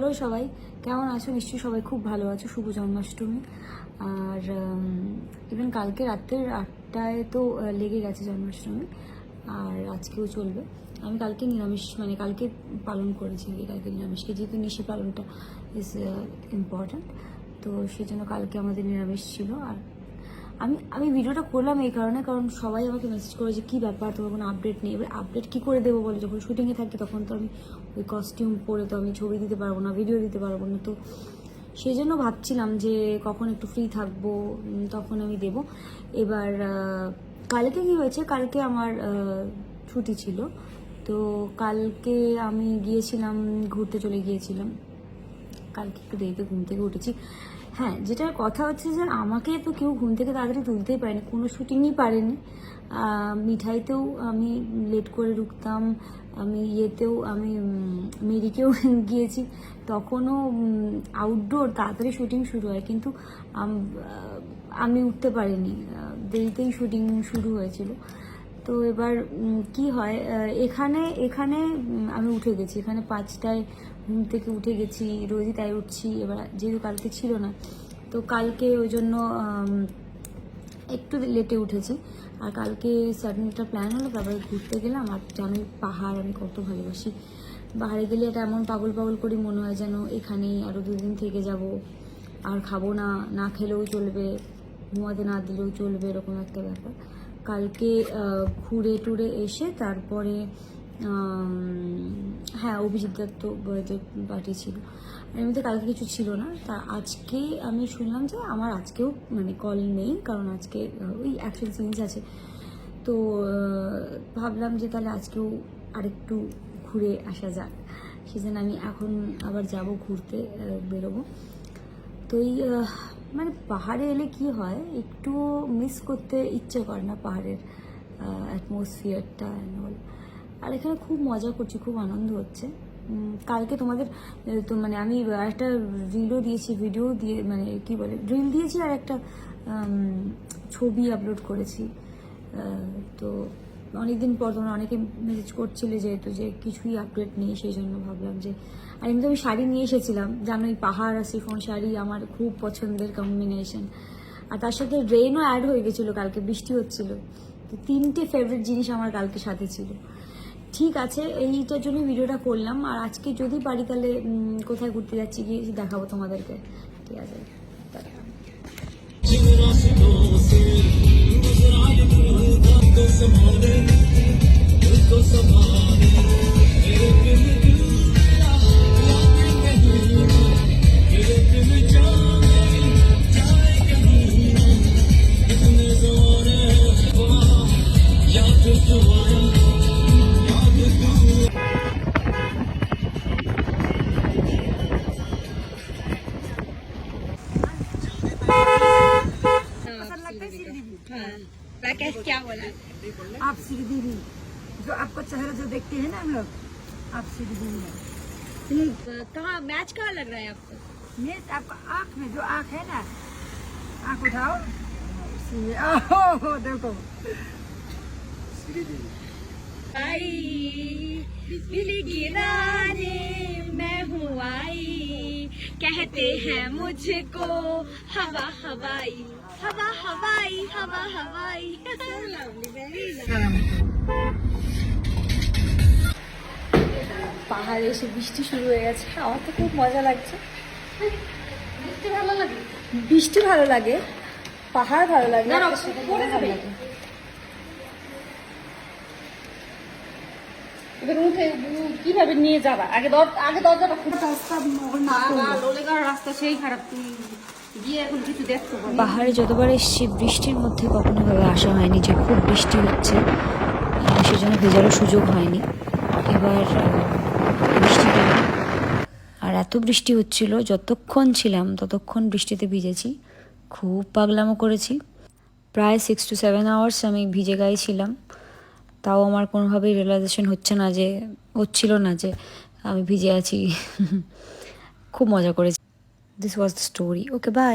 Hello সবাই, কেমন আছো? নিশ্চয়ই সবাই খুব ভালো আছো। শুভ জন্মাষ্টমী। আর ইভেন কালকে রাত্রের আটটায় তো লেগে গেছে জন্মাষ্টমী, আর আজকেও চলবে। আমি কালকে নিরামিষ মানে কালকে পালন করেছি কালকে নিরামিষকে যেহেতু নিশি পালনটা ইজ ইম্পর্ট্যান্ট তো সেই জন্য কালকে আমাদের নিরামিষ ছিল। আর আমি আমি ভিডিওটা করলাম এই কারণে, কারণ সবাই আমাকে মেসেজ করে যে, কী ব্যাপার? তোমার কোনো আপডেট নেই? এবার আপডেট কী করে দেবো বলে? যখন শুটিংয়ে থাকি, তখন তো আমি ওই কস্টিউম পরে তো আমি ছবি দিতে পারব না ভিডিও দিতে পারব না। তো সেই জন্য ভাবছিলাম যে, কখন একটু ফ্রি থাকব তখন আমি দেব। এবার কালকে কি হয়েছে? কালকে আমার ছুটি ছিল। তো কালকে আমি গিয়েছিলাম, ঘুরতে চলে গিয়েছিলাম। কালকে একটু দেরিতে ঘুম থেকে উঠেছি। হ্যাঁ যেটার কথা হচ্ছে যে আমাকে তো কেউ ঘুম থেকে তাড়াতাড়ি তুলতেই পারেনি, কোনো শুটিংই পারেনি। মিঠাইতেও আমি লেট করে ঢুকতাম, আমি ইয়েতেও আমি মেরিকেও গিয়েছি। তখনও আউটডোর তাড়াতাড়ি শুটিং শুরু হয়, কিন্তু আমি উঠতে পারিনি। দেরিতেই শুটিং শুরু হয়েছিল। তো এবার কি হয় এখানে এখানে আমি উঠে গেছি। এখানে পাঁচটায় ঘুম থেকে উঠে গেছি, রোজই তাই উঠছি। এবার যেহেতু কালকে ছিল না, তো কালকে ওই জন্য একটু লেটে উঠেছি। আর কালকে সাডেন একটা প্ল্যান হলো, তারপরে ঘুরতে গেলাম। আর জানোই পাহাড়, আমি কত ভালোবাসি। পাহাড়ে গেলে এটা এমন পাগল পাগল করে, মনে হয় যেন এখানেই আরও দুদিন থেকে যাব। আর খাব না না খেলেও চলবে, ঘুমাতে না দিলেও চলবে, এরকম একটা ব্যাপার। কালকে ঘুরে টুরে এসে তারপরে হ্যাঁ অভিজিৎ দত্ত বার্থডে পার্টি ছিল এমনিতে কালকে কিছু ছিল না। তা আজকে আমি শুনলাম যে আমার আজকেও মানে কল নেই, কারণ আজকে ওই অ্যাকশন সিনস আছে। তো ভাবলাম যে তাহলে আজকেও আরেকটু ঘুরে আসা যাক। সেজন্য আমি এখন আবার যাব, ঘুরতে বেরোবো। তো এই মানে পাহাড়ে এলে কি হয়? একটু মিস করতে ইচ্ছে করে না পাহাড়ের অ্যাটমসফিয়ারটা অল আর এখানে খুব মজা করছি, খুব আনন্দ হচ্ছে। কালকে তোমাদের, তো মানে আমি একটা রিলও দিয়েছি ভিডিও দিয়ে মানে কি বলে রিল দিয়েছি আর একটা ছবি আপলোড করেছি। তো অনেকদিন পর তোমরা অনেকে মেসেজ করছিলে যেহেতু যে কিছুই আপডেট নেই, সেই জন্য ভাবলাম যে আর এমনি আমি শাড়ি নিয়ে এসেছিলাম, জানোই পাহাড় আর সিফন শাড়ি আমার খুব পছন্দের কম্বিনেশন আর তার সাথে রেনও অ্যাড হয়ে গেছিল কালকে, বৃষ্টি হচ্ছিল। তো তিনটে ফেভারিট জিনিস আমার কালকে সাথে ছিল। ঠিক আছে, এইটার জন্য ভিডিওটা করলাম। আর আজকে যদি পারি তাহলে কোথায় ঘুরতে যাচ্ছি গিয়ে দেখাবো তোমাদেরকে। ঠিক আছে টাটা। क्या बोला? आप श्रीदेवी जो आपका चेहरा जो देखते हैं ना हम लोग आप श्रीदेवी है। कहाँ मैच कहाँ लग रहा है आपको? मैच आपका आँख में जो आँख है ना। आँख उठाओ। ओहो देखो। आई की रानी मैं हूँ आई। कहते हैं मुझको हवा हवाई हवा हवाई हवा हवाई পাহাড়ে এসে বৃষ্টি শুরু হয়ে গেছে আমার তো খুব মজা লাগছে বৃষ্টি ভালো লাগে বৃষ্টি ভালো লাগে পাহাড় ভালো লাগে কীভাবে নিয়ে যাবা? আগে আগে দরজাটা খুব রাস্তা সেই খারাপ পাহাড়ে যতবার এসছি বৃষ্টির মধ্যে কখনো ভাবে আসা হয়নি যে খুব বৃষ্টি হচ্ছে। সেজন্য ভেজারও সুযোগ হয়নি। এবার বৃষ্টি আর এত বৃষ্টি হচ্ছিল যতক্ষণ ছিলাম ততক্ষণ বৃষ্টিতে ভিজেছি। খুব পাগলামো করেছি। প্রায় সিক্স টু সেভেন আওয়ার্স আমি ভিজে গায়ে ছিলাম। তাও আমার কোনোভাবেই রিয়েলাইজেশন হচ্ছে না যে, হচ্ছিল না যে আমি ভিজে আছি। খুব মজা করেছি। This was the story okay bye